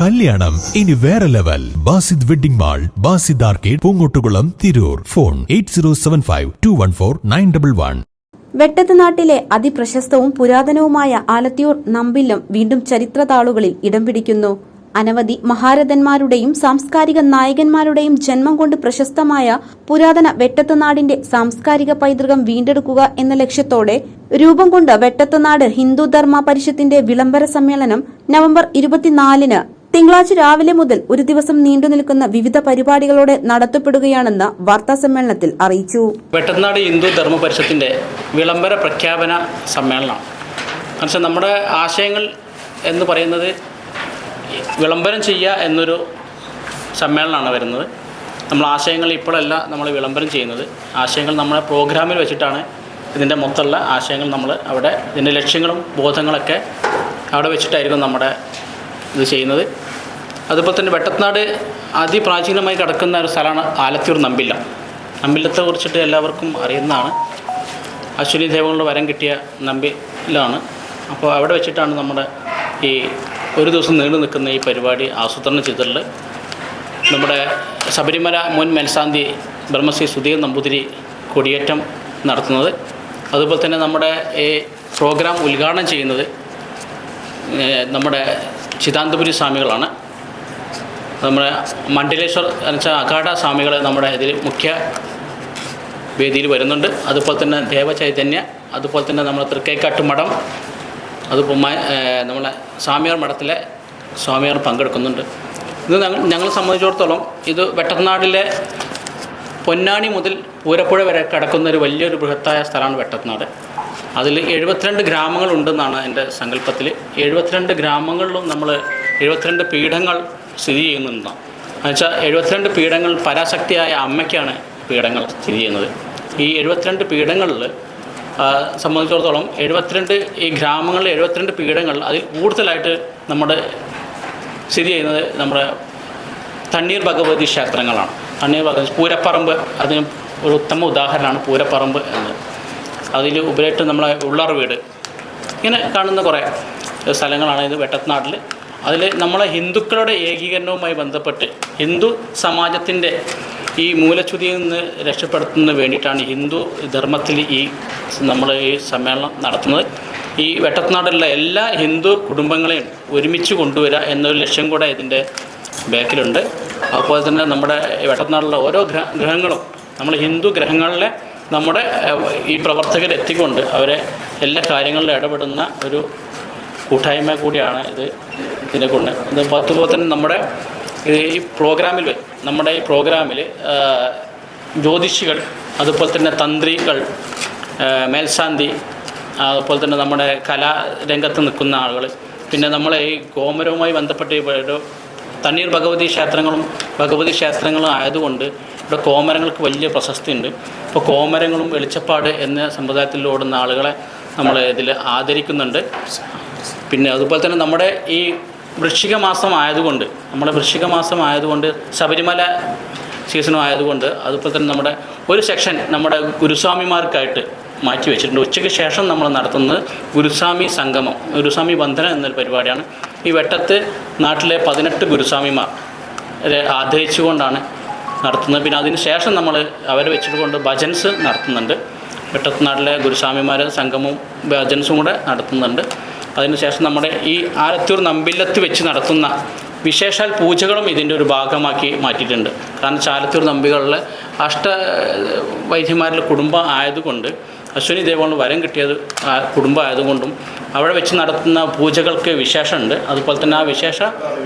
കല്യാണം. ഇനി വേറെ level. Basid wedding mall Basid arcade Poongottukulam Tirur. Phone eight zero seven five two one four nine double one. വെട്ടത്ത് നാട്ടിലെ അതിപ്രശസ്തവും പുരാതനവുമായ ആലത്തിയൂർ നമ്പില്ലം വീണ്ടും ചരിത്രതാളുകളിൽ ഇടം പിടിക്കുന്നു. അനവധി മഹാരഥന്മാരുടെയും സാംസ്കാരിക നായകന്മാരുടെയും ജന്മം കൊണ്ട് പ്രശസ്തമായ പുരാതന വെട്ടത്തുനാടിന്റെ സാംസ്കാരിക പൈതൃകം വീണ്ടെടുക്കുക എന്ന ലക്ഷ്യത്തോടെ രൂപം കൊണ്ട് വെട്ടത്തുനാട് ഹിന്ദു ധർമ്മ പരിഷത്തിന്റെ വിളംബര സമ്മേളനം നവംബർ ഇരുപത്തിനാലിന് തിങ്കളാഴ്ച രാവിലെ മുതൽ ഒരു ദിവസം നീണ്ടുനിൽക്കുന്ന വിവിധ പരിപാടികളോടെ നടത്തപ്പെടുകയാണെന്ന് വാർത്താ സമ്മേളനത്തിൽ അറിയിച്ചു. വെട്ടനാട് ഹിന്ദു ധർമ്മ പരിഷത്തിന്റെ വിളംബര പ്രഖ്യാപന സമ്മേളനം പക്ഷേ നമ്മുടെ ആശയങ്ങൾ എന്ന് പറയുന്നത് വിളംബരം ചെയ്യുക എന്നൊരു സമ്മേളനമാണ് വരുന്നത്. നമ്മൾ ആശയങ്ങൾ ഇപ്പോഴല്ല നമ്മൾ വിളംബരം ചെയ്യുന്നത്. ആശയങ്ങൾ നമ്മളെ പ്രോഗ്രാമിൽ വെച്ചിട്ടാണ് ഇതിന്റെ മൊത്തമുള്ള ആശയങ്ങൾ നമ്മൾ അവിടെ ഇതിന്റെ ലക്ഷ്യങ്ങളും ബോധങ്ങളൊക്കെ അവിടെ വെച്ചിട്ടായിരിക്കും നമ്മുടെ ഇത് ചെയ്യുന്നത്. അതുപോലെ തന്നെ വെട്ടത്നാട് അതിപ്രാചീനമായി കിടക്കുന്ന ഒരു സ്ഥലമാണ് ആലത്തൂർ നമ്പില്ല. നമ്പില്ലത്തെ കുറിച്ചിട്ട് എല്ലാവർക്കും അറിയുന്നതാണ്. അശ്വിനി ദേവങ്ങളുടെ വരം കിട്ടിയ നമ്പിലാണ്. അപ്പോൾ അവിടെ വെച്ചിട്ടാണ് നമ്മുടെ ഈ ഒരു ദിവസം നീണ്ടു നിൽക്കുന്ന ഈ പരിപാടി ആസൂത്രണം ചെയ്തിട്ടുള്ളത്. നമ്മുടെ ശബരിമല മുൻ മേൽശാന്തി ബ്രഹ്മശ്രീ സുധീർ നമ്പൂതിരി കൊടിയേറ്റം നടത്തുന്നത്. അതുപോലെ തന്നെ നമ്മുടെ ഈ പ്രോഗ്രാം ഉദ്ഘാടനം ചെയ്യുന്നത് നമ്മുടെ ചിദാന്തപുരി സ്വാമികളാണ്. നമ്മുടെ മണ്ഡലേശ്വർ എന്ന് വെച്ചാൽ അഖാഡ സ്വാമികൾ നമ്മുടെ ഇതിൽ മുഖ്യ വേദിയിൽ വരുന്നുണ്ട്. അതുപോലെ തന്നെ ദേവചൈതന്യ അതുപോലെ തന്നെ നമ്മുടെ തൃക്കൈക്കാട്ട് മഠം അതുപോലെ നമ്മളെ സ്വാമിയാർ മഠത്തിലെ സ്വാമിയാർ പങ്കെടുക്കുന്നുണ്ട്. ഇത് ഞങ്ങളെ സംബന്ധിച്ചിടത്തോളം ഇത് വെട്ടത്തനാടിലെ പൊന്നാണി മുതൽ പൂരപ്പുഴ വരെ കിടക്കുന്ന ഒരു വലിയൊരു ബൃഹത്തായ സ്ഥലമാണ് വെട്ടനാട് അതിൽ എഴുപത്തിരണ്ട് ഗ്രാമങ്ങളുണ്ടെന്നാണ് എന്റെ സങ്കല്പത്തിൽ. എഴുപത്തിരണ്ട് ഗ്രാമങ്ങളിലും നമ്മൾ എഴുപത്തിരണ്ട് പീഠങ്ങൾ സ്ഥിതി ചെയ്യുന്നതാണ് എന്നുവെച്ചാൽ എഴുപത്തിരണ്ട് പീഠങ്ങൾ പരാശക്തിയായ അമ്മയ്ക്കാണ് പീഠങ്ങൾ സ്ഥിതി ചെയ്യുന്നത്. ഈ എഴുപത്തിരണ്ട് പീഠങ്ങളിൽ സംബന്ധിച്ചിടത്തോളം എഴുപത്തിരണ്ട് ഈ ഗ്രാമങ്ങളിലെ എഴുപത്തിരണ്ട് പീഠങ്ങൾ അതിൽ കൂടുതലായിട്ട് നമ്മുടെ സ്ഥിതി ചെയ്യുന്നത് നമ്മുടെ തണ്ണീർ ഭഗവതി ക്ഷേത്രങ്ങളാണ്. തണ്ണീർ ഭഗവതി പൂരപ്പറമ്പ് അതിന് ഒരു ഉത്തമ ഉദാഹരണമാണ് പൂരപ്പറമ്പ് എന്ന്. അതിൽ ഉപരിയായിട്ട് നമ്മളെ ഉള്ളാർ വീട്. ഇങ്ങനെ കാണുന്ന കുറേ സ്ഥലങ്ങളാണ് ഇത് വെട്ടത്നാട്ടിൽ. അതിൽ നമ്മളെ ഹിന്ദുക്കളുടെ ഏകീകരണവുമായി ബന്ധപ്പെട്ട് ഹിന്ദു സമാജത്തിന്റെ ഈ മൂലച്യുതിയിൽ നിന്ന് രക്ഷപ്പെടുത്തുന്നതിന് വേണ്ടിയിട്ടാണ് ഹിന്ദു ധർമ്മത്തിൽ ഈ നമ്മൾ ഈ സമ്മേളനം നടത്തുന്നത്. ഈ വെട്ടത്നാടുള്ള എല്ലാ ഹിന്ദു കുടുംബങ്ങളെയും ഒരുമിച്ച് കൊണ്ടുവരിക എന്നൊരു ലക്ഷ്യം കൂടെ ഇതിന്റെ ബാക്കിലുണ്ട്. അതുപോലെ തന്നെ നമ്മുടെ വെട്ടനാട്ടിലെ ഓരോ ഗ്രഹ ഗ്രഹങ്ങളും നമ്മൾ ഹിന്ദു ഗ്രഹങ്ങളിലെ നമ്മുടെ ഈ പ്രവർത്തകരെത്തിക്കൊണ്ട് അവരെ എല്ലാ കാര്യങ്ങളിലും ഇടപെടുന്ന ഒരു കൂട്ടായ്മ കൂടിയാണ് ഇത് ഇതിനെ കൊണ്ട് ഇത് അതുപോലെ തന്നെ നമ്മുടെ ഈ പ്രോഗ്രാമിൽ നമ്മുടെ ഈ പ്രോഗ്രാമിൽ ജ്യോതിഷികൾ അതുപോലെ തന്നെ തന്ത്രികൾ മേൽശാന്തി അതുപോലെ തന്നെ നമ്മുടെ കലാരംഗത്ത് നിൽക്കുന്ന ആളുകൾ പിന്നെ നമ്മളെ ഈ ഗോമരവുമായി ബന്ധപ്പെട്ട് തണ്ണീർ ഭഗവതി ക്ഷേത്രങ്ങളും ഭഗവതി ക്ഷേത്രങ്ങളും ആയതുകൊണ്ട് ഇവിടെ കോമരങ്ങൾക്ക് വലിയ പ്രശസ്തിയുണ്ട്. ഇപ്പോൾ കോമരങ്ങളും വെളിച്ചപ്പാട് എന്ന സമ്പ്രദായത്തിൽ ഓടുന്ന ആളുകളെ നമ്മൾ ഇതിൽ ആദരിക്കുന്നുണ്ട്. പിന്നെ അതുപോലെ തന്നെ നമ്മുടെ ഈ വൃശ്ചിക മാസം ആയതുകൊണ്ട് നമ്മുടെ വൃശ്ചിക മാസം ആയതുകൊണ്ട് ശബരിമല സീസണും ആയതുകൊണ്ട് അതുപോലെ തന്നെ നമ്മുടെ ഒരു സെക്ഷൻ നമ്മുടെ ഗുരുസ്വാമിമാർക്കായിട്ട് മാറ്റി വെച്ചിട്ടുണ്ട്. ഉച്ചയ്ക്ക് ശേഷം നമ്മൾ നടത്തുന്നത് ഗുരുസ്വാമി സംഗമം ഗുരുസ്വാമി ബന്ധനം എന്നൊരു പരിപാടിയാണ്. ഈ വെട്ടത്ത് നാട്ടിലെ പതിനെട്ട് ഗുരുസ്വാമിമാർ ആദരിച്ചുകൊണ്ടാണ് നടത്തുന്നത്. പിന്നെ അതിന് ശേഷം നമ്മൾ അവരെ വെച്ചിട്ടുകൊണ്ട് ഭജൻസ് നടത്തുന്നുണ്ട്. വെട്ടത്തുനാട്ടിലെ ഗുരുസ്വാമിമാർ സംഗമവും ഭജൻസും കൂടെ നടത്തുന്നുണ്ട്. അതിനുശേഷം നമ്മുടെ ഈ ആലത്തൂർ നമ്പില്ലത്ത് വെച്ച് നടത്തുന്ന വിശേഷാൽ പൂജകളും ഇതിന്റെ ഒരു ഭാഗമാക്കി മാറ്റിയിട്ടുണ്ട്. കാരണം ചാലത്തൂർ നമ്പികളിലെ അഷ്ട വൈദ്യന്മാരിലെ കുടുംബം ആയതുകൊണ്ട് അശ്വിനി ദേവമാണ് വരം കിട്ടിയത് ആ കുടുംബം ആയതുകൊണ്ടും അവിടെ വെച്ച് നടത്തുന്ന പൂജകൾക്ക് വിശേഷമുണ്ട്. അതുപോലെ തന്നെ ആ വിശേഷ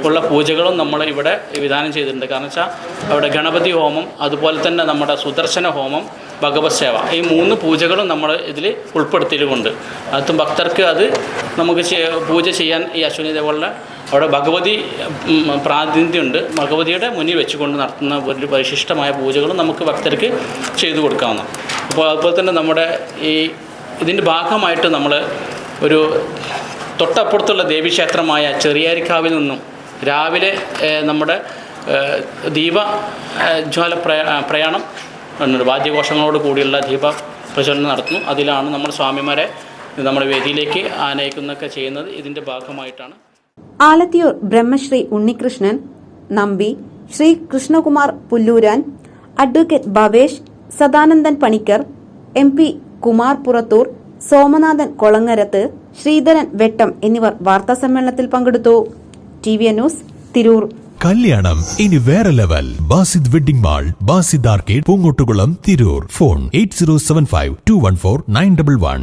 ഉള്ള പൂജകളും നമ്മൾ ഇവിടെ വിധാനം ചെയ്തിട്ടുണ്ട്. കാരണം വെച്ചാൽ അവിടെ ഗണപതി ഹോമം അതുപോലെ തന്നെ നമ്മുടെ സുദർശന ഹോമം ഭഗവത് സേവ. ഈ മൂന്ന് പൂജകളും നമ്മൾ ഇതിൽ ഉൾപ്പെടുത്തിയിട്ടുണ്ട് അതും ഭക്തർക്ക് അത് നമുക്ക് പൂജ ചെയ്യാൻ ഈ അശ്വിനി ദേവങ്ങളുടെ അവിടെ ഭഗവതി പ്രാതിനിധ്യമുണ്ട്. ഭഗവതിയുടെ മുന്നിൽ വെച്ചുകൊണ്ട് നടത്തുന്ന ഒരു പരിശിഷ്ടമായ പൂജകളും നമുക്ക് ഭക്തർക്ക് ചെയ്തു കൊടുക്കാവുന്ന അപ്പോൾ അതുപോലെ തന്നെ നമ്മുടെ ഈ ഇതിന്റെ ഭാഗമായിട്ട് നമ്മൾ ഒരു തൊട്ടപ്പുറത്തുള്ള ദേവീക്ഷേത്രമായ ചെറിയാരിക്കാവിൽ നിന്നും രാവിലെ നമ്മുടെ ദീപ ജ്വാല പ്രയാണം വാദ്യഘോഷങ്ങളോട് കൂടിയുള്ള ദീപ പ്രചരണം നടത്തുന്നു. അതിലാണ് നമ്മൾ സ്വാമിമാരെ നമ്മുടെ വേദിയിലേക്ക് ആനയിക്കുന്നൊക്കെ ചെയ്യുന്നത്. ഇതിന്റെ ഭാഗമായിട്ടാണ്. Alathiyur Brahmashri Unnikrishnan Nambi Shri Krishnakumar Pulluran advocate Bhavesh Sadanandan Panicker M P Kumar Purathur Somanathan Kolangarath Sreedharan Vettam എന്നിവർ വാർത്താസമ്മേളനത്തിൽ പങ്കെടുത്തു. T V news Tirur. കല്യാണം ഇനി വേറെ level. Basid wedding mall Basid arcade Poongottukulam Tirur. Phone eight zero seven five two one four nine double one.